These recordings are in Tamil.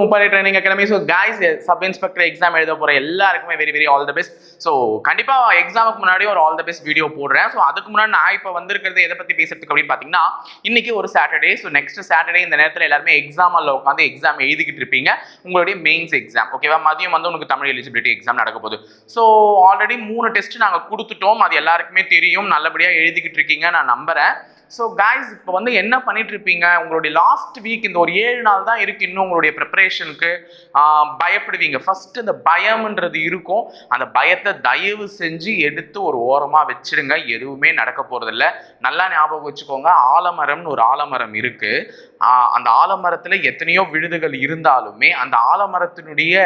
முப்பாடி training academy so guys sub inspector exam எழுத போகிற எல்லாருக்குமே very very all the best so கண்டிப்பாக எக்ஸாமுக்கு முன்னாடி ஒரு ஆல் த பெஸ்ட் வீடியோ போடுறேன். ஸோ அதுக்கு முன்னாடி நான் இப்போ வந்திருக்கிறது எதை பற்றி பேசுறதுக்கு அப்படின்னு பார்த்தீங்கன்னா இன்னைக்கு ஒரு சாட்டர்டே ஸோ நெக்ஸ்ட் சாட்டர்டே இந்த நேரத்தில் எல்லாருமே எக்ஸாம் உட்காந்து எக்ஸாம் எழுதிக்கிட்டு இருப்பீங்க. உங்களுடைய மெயின்ஸ் எக்ஸாம் ஓகேவா மதியம் வந்து உங்களுக்கு தமிழ் எலிஜிபிலிட்டி எக்ஸாம் நடக்க போகுது. ஸோ ஆல்ரெடி மூணு டெஸ்ட் நாங்கள் கொடுத்துட்டோம். அது எல்லாருக்குமே தெரியும். நல்லபடியாக எழுதிக்கிட்டு இருக்கீங்க. நான் நம்புகிறேன் ஸோ காய்ஸ் இப்போ வந்து என்ன பண்ணிட்டு இருப்பீங்க உங்களுடைய லாஸ்ட் வீக் இந்த ஒரு ஏழு நாள் தான் இருக்கு இன்னும் உங்களுடைய ப்ரிப்பரேஷனுக்கு பயப்படுவீங்க. ஃபர்ஸ்ட் இந்த பயம்ன்றது இருக்கும். அந்த பயத்தை தயவு செஞ்சு எடுத்து ஒரு ஓரமாக வச்சிடுங்க எதுவுமே நடக்க போறதில்ல. நல்லா ஞாபகம் வச்சுக்கோங்க. ஆலமரம்னு ஒரு ஆலமரம் இருக்கு. அந்த ஆலமரத்தில் எத்தனையோ விழுதுகள் இருந்தாலுமே அந்த ஆலமரத்தினுடைய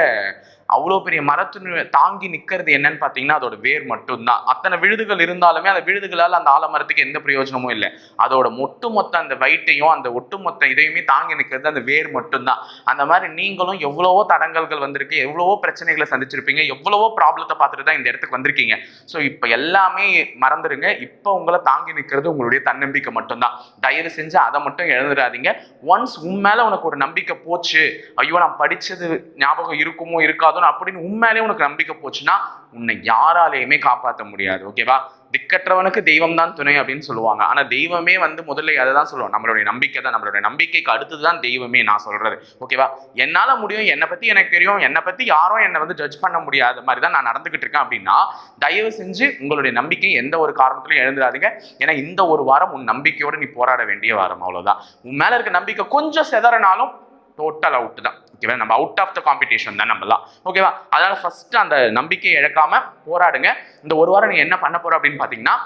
அவ்வளோ பெரிய மரத்தினு தாங்கி நிற்கிறது என்னன்னு பார்த்தீங்கன்னா அதோட வேர் மட்டும்தான். அத்தனை விழுதுகள் இருந்தாலுமே அந்த விழுதுகளால் அந்த ஆலமரத்துக்கு எந்த பிரயோஜனமும் இல்லை. அதோட ஒட்டுமொத்த அந்த வயிட்டையும் அந்த ஒட்டுமொத்த இதையுமே தாங்கி நிற்கிறது அந்த வேர் மட்டும்தான். அந்த மாதிரி நீங்களும் எவ்வளவோ தடங்கல்கள் வந்திருக்கு எவ்வளவோ பிரச்சனைகளை சந்திச்சிருப்பீங்க எவ்வளவோ ப்ராப்ளத்தை பார்த்துட்டு தான் இந்த இடத்துக்கு வந்திருக்கீங்க. ஸோ இப்போ எல்லாமே மறந்துடுங்க இப்போ உங்களை தாங்கி நிற்கிறது உங்களுடைய தன்னம்பிக்கை மட்டும்தான். தயவு செஞ்சு அதை மட்டும் எழுந்துடாதீங்க ஒன்ஸ் உன் மேலே உனக்கு ஒரு நம்பிக்கை போச்சு ஐயோ நான் படித்தது ஞாபகம் இருக்குமோ இருக்காதோ அப்படின்னு உண்மையிலே உனக்கு நம்பிக்கை போச்சுன்னா உன்னை யாராலையுமே காப்பாற்ற முடியாது. ஓகேவா திக்கற்றவனுக்கு தெய்வம் தான் துணை அப்படின்னு சொல்லுவாங்க. ஆனா தெய்வமே வந்து முதல்ல அதை தான் சொல்லுவோம் நம்மளுடைய நம்பிக்கை தான். நம்மளுடைய நம்பிக்கைக்கு அடுத்தது தான் தெய்வமே நான் சொல்றது. ஓகேவா என்னால முடியும் என்னை பத்தி எனக்கு தெரியும் என்னை பத்தி யாரும் என்னை வந்து ஜட்ஜ் பண்ண முடியாத மாதிரி தான் நான் நடந்துகிட்டு இருக்கேன் அப்படின்னா தயவு செஞ்சு உங்களுடைய நம்பிக்கை எந்த ஒரு காரணத்திலையும் எழுந்துடாதீங்க ஏன்னா இந்த ஒரு வாரம் உன் நம்பிக்கையோட நீ போராட வேண்டிய வாரம். அவ்வளவுதான். உன் மேல இருக்க நம்பிக்கை கொஞ்சம் செதறனாலும் டோட்டல் அவுட் தான். ஓகேவா நம்ம அவுட் ஆஃப் த காம்படிஷன் தான் நம்மலாம். ஓகேவா அதனால ஃபர்ஸ்ட் அந்த நம்பிக்கையை இழக்காம போராடுங்க. இந்த ஒரு வாரம் நீங்க என்ன பண்ண போற அப்படின்னு பாத்தீங்கன்னா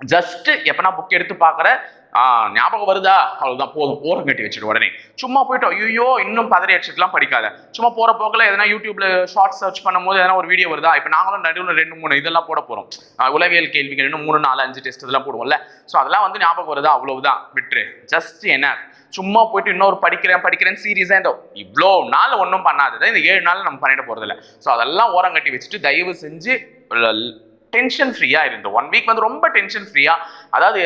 ஜஸ்ட் எப்பனா புக் எடுத்து பார்க்குற ஞாபகம் வருதா? அவ்வளோதான் போதும். ஓரம் கட்டி வச்சுட்டு உடனே. சும்மா போயிட்டு ஐயோ இன்னும் பதறி அடிச்சுட்டுலாம் படிக்காத. சும்மா போகிற போக்கில் எதனா யூடியூப்ல ஷார்ட் சர்ச் பண்ணும்போது எதனா ஒரு வீடியோ வருதா? இப்போ நாங்களும் நடுவில் ரெண்டு மூணு இதெல்லாம் போட போகிறோம் உளவியல் கேள்விகள் ரெண்டு மூணு நாலு அஞ்சு டெஸ்ட் இதெல்லாம் போடுவோம்ல. ஸோ அதெல்லாம் வந்து ஞாபகம் வருதா? அவ்வளவுதான். விட்டுரு. ஜஸ்ட் என்ன? சும்மா போயிட்டு இன்னொரு படிக்கிறேன் படிக்கிறேன் சீரியஸாக இந்த இவ்வளோ நாள் ஒன்றும் பண்ணாதது இந்த ஏழு நாள் நம்ம பண்ணிட போகிறதில்ல ஸோ அதெல்லாம் ஓரம் கட்டி வச்சுட்டு தயவு செஞ்சு டென்ஷன் ஃப்ரீயாக இருந்தோம் ஒன் வீக் வந்து ரொம்ப டென்ஷன் ஃப்ரீயாக அதாவது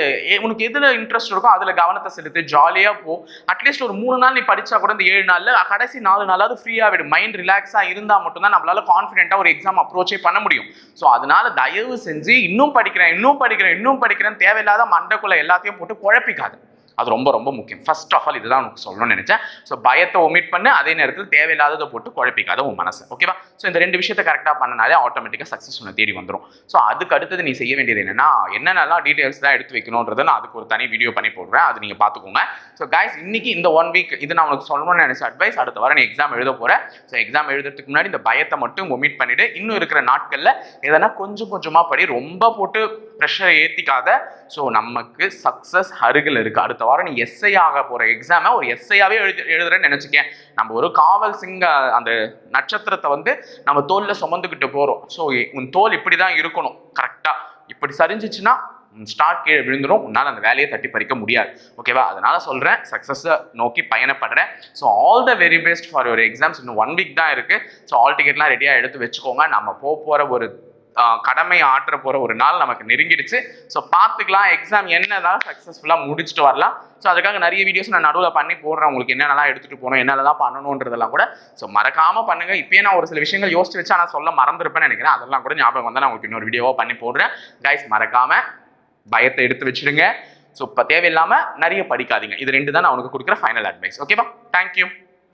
உனக்கு எதில் இன்ட்ரெஸ்ட் இருக்கோ அதில் கவனத்தை செலுத்து ஜாலியாக போ. அட்லீஸ்ட் ஒரு மூணு நாள் நீ படித்தா கூட இந்த ஏழு நாளில் கடைசி நாலு நாளாவது ஃப்ரீயாக விடு. மைண்ட் ரிலாக்ஸாக இருந்தால் மட்டும்தான் நம்மளால கான்ஃபிடென்ட்டாக ஒரு எக்ஸாம் அப்ரோச்சே பண்ண முடியும். ஸோ அதனால தயவு செஞ்சு இன்னும் படிக்கிறேன் இன்னும் படிக்கிறேன் இன்னும் படிக்கிறேன் தேவையில்லாத மண்டக்குள்ளே எல்லாத்தையும் போட்டு குழப்பிக்காது. அது ரொம்ப ரொம்ப முக்கியம். ஃபர்ஸ்ட் ஆஃப் ஆல் இதுதான் உனக்கு சொல்லணும்னு நினைச்சேன். ஸோ பயத்தை ஒமிட் பண்ணு அதே நேரத்தில் தேவையில்லாததை போட்டு குழப்பிக்காத உன் மனசு. ஓகேவா ஸோ இந்த ரெண்டு விஷயத்தை கரெக்டாக பண்ணனாலே ஆட்டோமேட்டிக்காக சக்ஸஸ் உன்னை தேடி வந்துடும் ஸோ அதுக்கு அடுத்தது நீ செய்ய வேண்டியது என்னன்னா என்னென்னலாம் டீடைல்ஸ் தான் எடுத்து வைக்கணுன்றதை நான் அதுக்கு ஒரு தனி வீடியோ பண்ணி போடுறேன். அது நீங்கள் பார்த்துக்கோங்க. ஸோ கைஸ் இன்னைக்கு இந்த ஒன் வீக் இது நான் உனக்கு சொல்லணும்னு நினைச்ச அட்வைஸ் அடுத்த வாரம் நீ எக்ஸாம் எழுத போகிறேன் ஸோ எக்ஸாம் எழுதுறதுக்கு முன்னாடி இந்த பயத்தை மட்டும் ஒமிட் பண்ணிவிட்டு இன்னும் இருக்கிற நாட்களில் எதனா கொஞ்சம் கொஞ்சமாக படி ரொம்ப போட்டு ப்ரெஷரை ஏற்றிக்காத ஸோ நமக்கு சக்ஸஸ் அருகில் இருக்குது அடுத்த வாரம் நீ எஸ்ஐ ஆக போகிற எக்ஸாமை ஒரு எஸ்ஐயாகவே எழுதி எழுதுறேன்னு நினச்சிக்கேன். நம்ம ஒரு காவல் சிங்க அந்த நட்சத்திரத்தை வந்து நம்ம தோலில் சுமந்துக்கிட்டு போகிறோம் ஸோ உன் தோல் இப்படி தான் இருக்கணும் கரெக்டாக இப்படி சரிஞ்சிச்சுன்னா ஸ்டார்ட் கீழே விழுந்துடும் உன்னால் அந்த வேலையை தட்டி பறிக்க முடியாது. ஓகேவா அதனால சொல்கிறேன் சக்ஸஸை நோக்கி பயணப்படுறேன். So all the very best for your exams இன்னும் ஒன் வீக் தான் இருக்குது ஸோ ஆல் டிக்கெட்லாம் ரெடியாக எடுத்து வச்சுக்கோங்க. நம்ம போக போகிற ஒரு கடமை ஆற்ற போற ஒரு நாள் நமக்கு நெருங்கிடுச்சு. ஸோ பார்த்துக்கலாம் எக்ஸாம் என்னதான் சக்ஸஸ்ஃபுல்லாக முடிச்சுட்டு வரலாம். ஸோ அதுக்காக நிறைய வீடியோஸ் நான் நடுவில் பண்ணி போடுறேன். உங்களுக்கு என்னென்னலாம் எடுத்துகிட்டு போகணும் என்னென்னலாம் பண்ணணுன்றதெல்லாம் கூட. ஸோ மறக்காமல் பண்ணுங்கள் இப்போயே நான் ஒரு சில விஷயங்கள் யோசிச்சு வச்சு நான் சொல்ல மறந்துருப்பேன்னு நினைக்கிறேன். அதெல்லாம் கூட ஞாபகம் வந்தால் நான் உங்களுக்கு இன்னொரு வீடியோவாக பண்ணி போடுறேன். கைஸ் மறக்காமல் பயத்தை எடுத்து வச்சிடுங்க. ஸோ இப்போ தேவையில்லாமல் நிறைய படிக்காதீங்க. இது ரெண்டு தான் நான் உனக்கு கொடுக்குற ஃபைனல் அட்வைஸ் ஓகேவா தேங்க்யூ